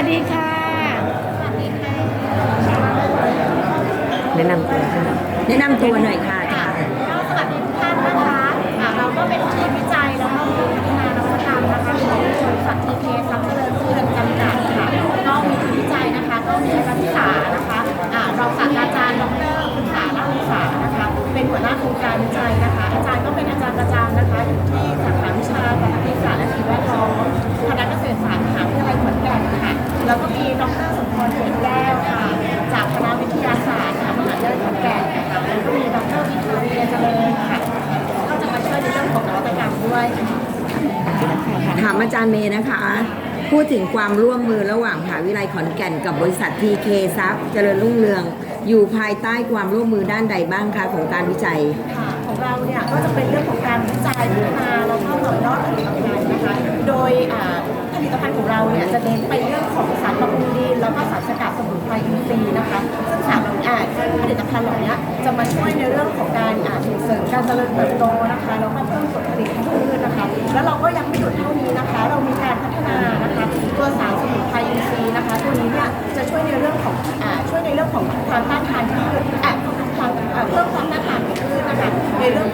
วัสดีค่ะ แนะนำตัวค่ะแนะนำตัวหน่อยค่ะอาจารย์ก็สวัสดีทุกท่านนะคะอ่าเราก็เป็นทีมวิจัยแล้วก็ทีมพัฒนานวัตกรรมนะคะของบริษัททีเคทรัพย์เจริญพืชจำกัดค่ะก็มีทีมวิจัยนะคะ ก็มีอาจารย์พิสานะคะอ่ารองศาสตราจารย์ดรคุณสาลาภุษานะคะ เป็นหัวหน้าโครงการวิจัยนะคะ อาจารย์ก็เป็นอาจารย์ประจำ แล้วก็มีดรสมพรเขียนแก้วค่ะ จากคณะวิทยาศาสตร์ค่ะมหาวิทยาลัยขอนแก่นนะคะแล้วก็มีดรวิทูเรียเจริญค่ะ ก็จะมาช่วยในเรื่องของนวัตกรรมด้วยค่ะถามอาจารย์เมย์นะคะ พูดถึงความร่วมมือระหว่างมหาวิทยาลัยขอนแก่นกับบริษัททีเคซับเจริญรุ่งเรือง อยู่ภายใต้ความร่วมมือด้านใดบ้างคะของการวิจัย ค่ะของเราเนี่ยก็จะเป็นเรื่องของการวิจัยพัฒนาแล้วก็ต่อยอดผลิตภัณฑ์นะคะ โดยอ่าผลิตภัณฑ์ของเราเนี่ยจะเน้นไปเรื่อง ลิตภัณฑ์เหล่านี้จะมาช่วยในเรื่องของการอาจเสริมการเจริญเติบโตนะคะแล้วก็เพิ่มผลผลิตห้เพิ่มนะคะ แล้วเราก็ยังไม่หยุดเท่านี้นะคะ เรามีการพัฒนานะคะตัวสารสมุนไพรอินทรีย์นะคะ ตัวนี้เนี่ยจะช่วยในเรื่องของอ่าช่วยในเรื่องของความต้านทานพืชอะความเพิ่มความต้านทานขอเพืชนะคะในเรื่อง